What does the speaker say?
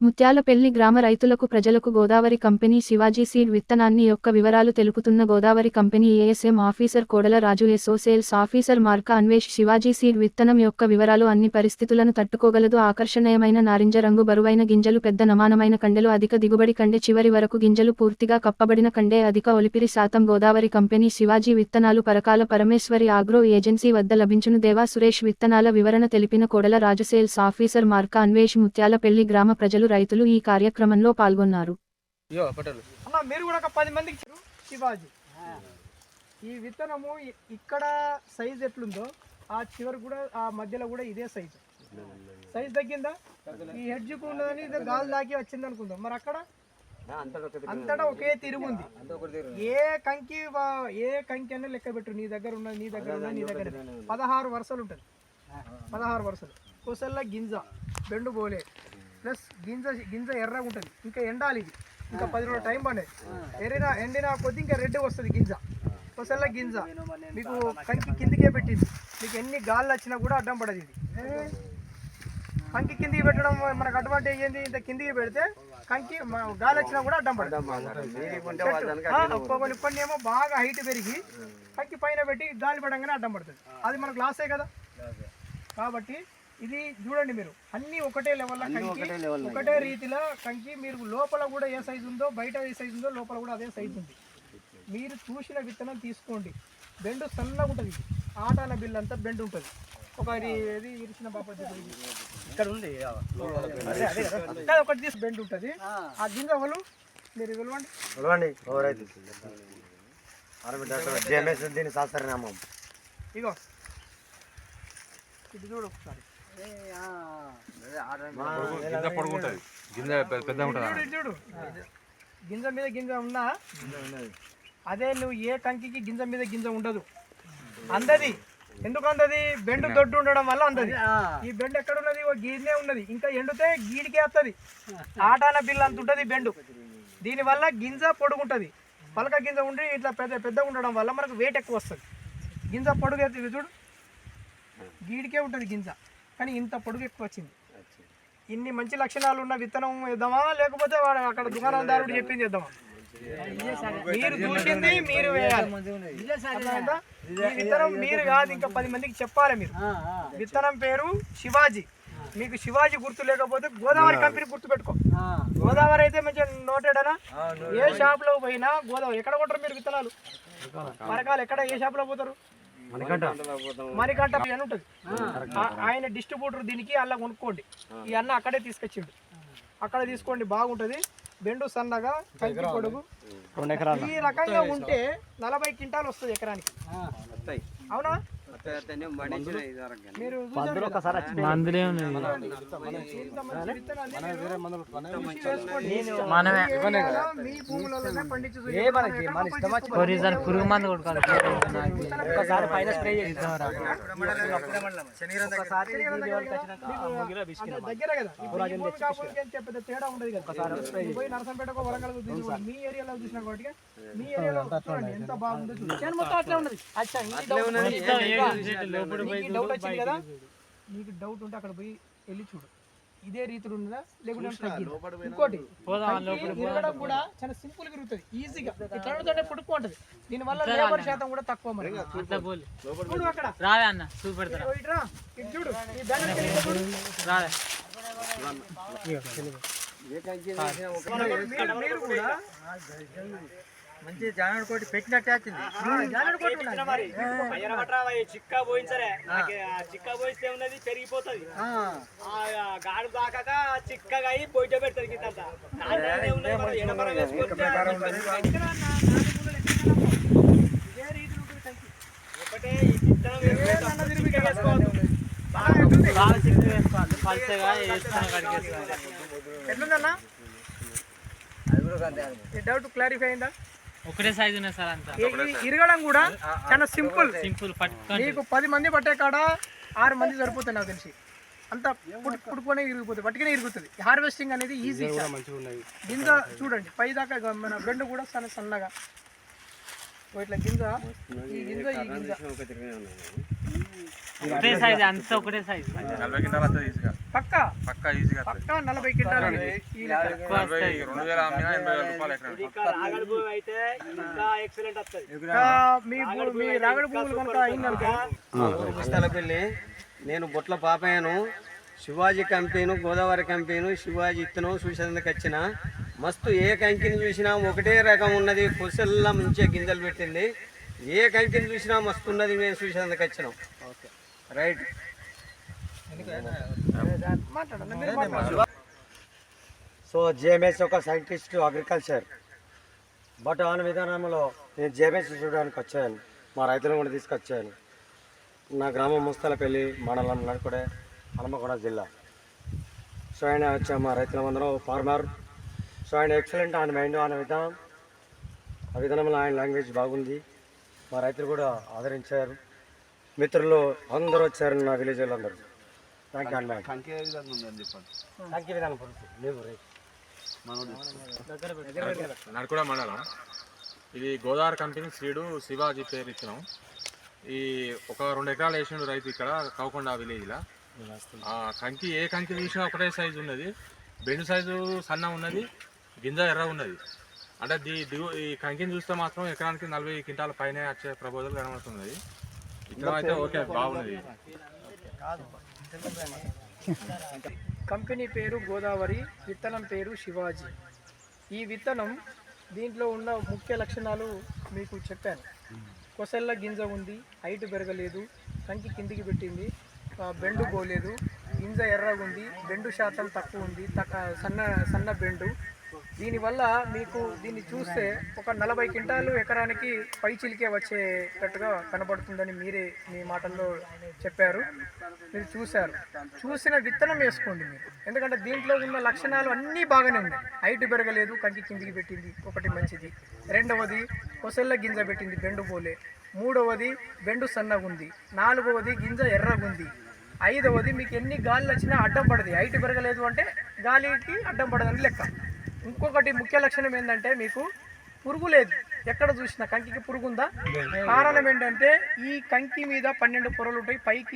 ముత్యాలపెల్లి గ్రామ రైతులకు ప్రజలకు గోదావరి కంపెనీ శివాజీ సీడ్ విత్తనాన్ని యొక్క వివరాలు తెలుపుతున్న Godavari company ASM officer Kodala Raju SO sales officer Marka Anvesh Shivaji seed విత్తనం యొక్క వివరాలు అన్ని పరిస్థితులను తట్టుకోగలదు. ఆకర్షణీయమైన నారింజ రంగు బరువైన గింజలు పెద్ద నమానమైన కండెలు అధిక దిగుబడి కండె చివరి వరకు గింజలు పూర్తిగా కప్పబడిన కండే అధిక ఒలిపిరి శాతం గోదావరి కంపెనీ శివాజీ విత్తనాలు పరకాల పరమేశ్వరి ఆగ్రో ఏజెన్సీ వద్ద లభించును. దేవా సురేష్ విత్తనాల వివరణ తెలిపిన కోడల రాజు సేల్స్ ఆఫీసర్ మార్క అన్వేష్ ముత్యాలపెల్లి గ్రామ ప్రజలు రైతులు ఈ కార్యక్రమంలో పాల్గొన్నారు. మీరు కూడా ఒక పది మందికి శివాజీ ఈ విత్తనము ఇక్కడ సైజ్ ఎట్లుందో ఆ చివరి కూడా ఆ మధ్యలో కూడా ఇదే సైజు. సైజ్ తగ్గిందా? ఈ హెడ్జ్కు ఉన్నదని ఇది గాలి దాకి వచ్చింది అనుకుందాం. మరి అక్కడ? అంతటా ఒకే తిరుగు ఉంది. ఏ కంకి ఏ కంకి అన్న లెక్క పెట్టు. నీ దగ్గర ఉన్నది నీ దగ్గర ఉన్నది నీ దగ్గర. పదహారు వరుసలు ఉంటుంది. పదహారు వరుసలు. కొసల్ల గింజ బెండు పోలే ప్లస్ గింజ గింజ ఎర్రగా ఉంటుంది. ఇంకా ఎండాలి ఇది. ఇంకా పది రోజులు టైం పడే ఎరినా ఎండిన కొద్ది ఇంకా రెడ్ వస్తుంది గింజ. కొసల్ల గింజ. మీకు కంకి కిందికే పెట్టింది. మీకు ఎన్ని గాళ్ళు వచ్చినా కూడా అడ్డం పడదు ఇది. కంకి కిందికి పెట్టడం మనకు అడ్వాంటేజ్ ఏంది? ఇంత కిందికి పెడితే కంకి మ- గాలి వచ్చినా కూడా అడ్డం పడదు. ఆ, కొన్ని కొన్ని ఏమో బాగా హైట్ పెరిగి కంకి పైన పెట్టి గాలి పడంగానే అడ్డం పడుతుంది. అది మనకు లాసే కదా. కాబట్టి ఇది చూడండి మీరు అన్ని ఒకటే లెవెల్ కంకి ఒకటే రీతిలో కంకి మీరు లోపల కూడా ఏ సైజు ఉందో బయట ఏ సైజు ఉందో లోపల కూడా అదే సైజు ఉంది. మీరు చూసిన విత్తనం తీసుకోండి. బెండు సన్నగా ఉంటుంది ఇది. ఆటాన బిల్ అంతా బెండు ఉంటుంది. ఒక ఇది ఇరిచిన పాప ఇక్కడ ఉంది ఒకటి తీసి బెండు ఉంటుంది. ఆ. గింజ వాళ్ళు మీరు దీని శాస్త్రనామం. ఇగో. ఇది చూడు ఒకసారి. గింజ పొడుగుంటది గింజ పెద్ద చూడు గింజ మీద గింజ ఉన్నా అదే నువ్వు ఏ కంకికి గింజ మీద గింజ ఉండదు. అందది. ఎందుకు అందది? బెండు దొడ్డు ఉండడం వల్ల అందది. ఈ బెండు ఎక్కడ ఉన్నది? ఓ గీనే ఉన్నది. ఇంకా ఎండితే గీడికే వస్తుంది ఆటాన బిల్ అంత ఉంటుంది బెండు. దీనివల్ల గింజ పొడుగుంటుంది. పలక గింజ ఉండి ఇట్లా పెద్ద పెద్దగా ఉండడం వల్ల మనకు వెయిట్ ఎక్కువ వస్తుంది. గింజ పొడుగు చూడు. గీడికే ఉంటుంది గింజ. కానీ ఇంత పొడుగు ఎక్కువ వచ్చింది ఇన్ని మంచి లక్షణాలు ఉన్న విత్తనం వేద్దామా? లేకపోతే వాడు అక్కడ దుకాణదారుడు చెప్పింది చేద్దామా? మీరు చూసింది మీరు వేయాలి? ఈ విత్తనం మీరు కాదు ఇంకా పది మందికి చెప్పాలి మీరు. విత్తనం పేరు శివాజీ. మీకు శివాజీ గుర్తు లేకపోతే గోదావరి కంపెనీ గుర్తు పెట్టుకో గోదావరి అయితే మంచిగా నోటెడ్ అనా? ఏ షాప్లో పోయినా గోదావరి ఎక్కడ కొంటారు మీరు విత్తనాలు? మరకాలు ఎక్కడ? ఏ షాప్లో పోతారు? మణికంఠ. అని ఉంటుంది. ఆయన డిస్ట్రిబ్యూటర్ దీనికి అలా కొనుక్కోండి. ఈ అన్న అక్కడే తీసుకొచ్చిండు. అక్కడ తీసుకోండి బాగుంటది. బెండు సన్నగా కంకి పొడుగు. ఈ రకంగా ఉంటే నలభై క్వింటాలు వస్తుంది ఎకరానికి. అవునా? మీరు చూసారు కదా? ఇంత మంచి విత్తనాన్ని మీరు కృషి చేసుకోండి. ఈ ఏరియాలో మీ భూములలోనే పండించి చూపించండి. కొరిజన్ పురుగు మందు కొట్టుకోవాలి ఒకసారి పైన స్ప్రే పెద్ద తేడా ఉండదు నరసంపేటకో వరంగల్ మీ ఏరియాలో చూసిన కాబట్టి మీ ఏరియాలో ఎంత బాగుందో చూడండి. చేను మొత్తం అట్లే ఉన్నది అచ్చా డౌట్ నీకు డౌట్ వచ్చింది కదా? నీకు డౌట్ ఉంటే అక్కడ పోయి వెళ్ళి చూడు. ఇదే రీతిలో ఉన్నదా? లేకుంటే? ఇంకోటి ఇరగడం కూడా చాలా సింపుల్గా ఇరుగుతుంది ఈజీగా ఇట్లా పుట్టుకుంటది దీని వల్ల లేబర్ శాతం కూడా తక్కువ మరి. చూడు. అక్కడ. రావే అన్న ఇటు చూడు. రావే. మీరు కూడా మంచి జానడు కోటి పెట్టినట్టే వచ్చింది. జానడు కొట్టు ఉండాలి. చిక్కా పోయించరే చిక్కా పోయిస్తే ఉన్నది పెరిగిపోతుంది. ఆ. గాడు దాకాక చిక్కగా అయి పొయ్యి పెడతారు. ఒకటే ఈ విత్తనం. బాగా చిక్కు వేసుకోవాలి. ఎట్లుందన్నా? డౌట్ క్లారిఫై అయిందా? ఒకటే సైజు ఉన్నాయి సార్ అంతా. ఇరగడం కూడా చాలా సింపుల్. సింపుల్ పట్టుకొని నీకు పది మంది పట్టే కాడ ఆరు మంది సరిపోతుంది నాకు తెలిసి. అంత పుట్టు పుట్టుకొనే ఇరిగిపోతుంది పట్టుకునే ఇరుగుతుంది హార్వెస్టింగ్ అనేది ఈజీ గింజ చూడండి. పై దాకా మన బెండు కూడా సన్న సన్నగా. ఇట్లా గింజ ఈ గింజ ఈ గింజ. ఒకటే సైజ్ అంతా ఒకటే సైజ్. నలభై కింటాలు వస్తుంది ఈజీగా. పక్క? పక్కా? ఈజీగా వస్తుంది. పక్క నలభై క్వింటాలు ఈ విత్తనం. ఎక్కువ నలభై వస్తాయి. రెండు వేల అమ్మినా ఎనభై వేల రూపాయలు ఎక్కడ ఇంకా రాగడి భూమి అయితే ఇంకా ఎక్సలెంట్ వస్తుంది. ఇంకా మీ భూ- మీ రాగడి భూములు కనుక అయిందనుకో పుస్తలపల్లి నేను బొట్ల పాపయ్యను. శివాజీ కంపెనీ గోదావరి కంపెనీ శివాజీ ఇత్తనం చూసేందుకు వచ్చిన. మస్తు ఏ కంకిని చూసినా ఒకటే రకం ఉన్నది. పొసల్లా మంచిగా గింజలు పెట్టింది. ఏ కంకిని చూసినా మస్తు ఉన్నది మేము చూసేందుకు వచ్చినాం. రైట్. సో జేఎంఎస్ ఒక సైంటిస్ట్ అగ్రికల్చర్. బట్ ఆన విధానంలో నేను జేఎంఎస్ చూడడానికి వచ్చాను. మా రైతులను కూడా తీసుకొచ్చాను. నా గ్రామం ముస్తలపల్లి మండలం నడుకుడే హనుమకొండ జిల్లా. సో ఆయన వచ్చా మా రైతులందరూ ఫార్మర్. సో ఆయన ఎక్సలెంట్ ఆయన మైండ్ ఆయన విధానం. ఆ విధానంలో ఆయన లాంగ్వేజ్ బాగుంది. మా రైతులు కూడా ఆదరించారు. మిత్రులు అందరూ వచ్చారు నా విలేజ్ వాళ్ళందరూ. థ్యాంక్ యూ అండి విధానం లేవు రైతు నడుకుడ మండలం ఇది గోదావరి కంపెనీ శ్రీడు శివాజీ పేరు ఇచ్చినాం. ఈ ఒక రెండు ఎకరాలు వేసిండు రైతు ఇక్కడ కవకొండ విలేజ్లో. ఆ కంకి ఏ కంకి చూసినా ఒకటే సైజు ఉన్నది. బెండు సైజు సన్న ఉన్నది గింజ ఎర్ర ఉన్నది. అంటే దీ దిగు ఈ కంకిని చూస్తే మాత్రం ఎకరానికి నలభై క్వింటాల పైన వచ్చే ప్రపోజల్ కనబడుతున్నది. ఇక్కడ అయితే ఓకే బాగున్నది. కంపెనీ పేరు గోదావరి విత్తనం పేరు శివాజీ. ఈ విత్తనం దీంట్లో ఉన్న ముఖ్య లక్షణాలు మీకు చెప్పాను. కొసల్ల గింజ ఉంది హైట్ పెరగలేదు కంకి కిందికి పెట్టింది బెండు పోలేదు గింజ ఎర్రగా ఉంది బెండు శాతం తక్కువ ఉంది తక్క సన్న సన్న బెండు. దీనివల్ల మీకు దీన్ని చూస్తే ఒక నలభై క్వింటాలు ఎకరానికి పై చిలికే వచ్చేటట్టుగా కనబడుతుందని మీరే మీ మాటల్లో చెప్పారు మీరు చూశారు. చూసిన విత్తనం వేసుకోండి మీరు. ఎందుకంటే దీంట్లో ఉన్న లక్షణాలు అన్నీ బాగానే ఉన్నాయి. హైట్ పెరగలేదు కంకి కిందికి పెట్టింది ఒకటి మంచిది. రెండవది కొసల్ల గింజ పెట్టింది బెండు పోలే. మూడవది బెండు సన్నగుంది. నాలుగవది గింజ ఎర్రగుంది. ఐదవది మీకు ఎన్ని గాలి వచ్చినా అడ్డం పడదు. హైట్ పెరగలేదు అంటే గాలికి అడ్డం పడదని లెక్క. ఇంకొకటి ముఖ్య లక్షణం ఏంటంటే మీకు పురుగు లేదు. ఎక్కడ చూసినా కంకికి పురుగు ఉందా కారణం ఏంటంటే ఈ కంకి మీద పన్నెండు పొరలు ఉంటాయి. పైకి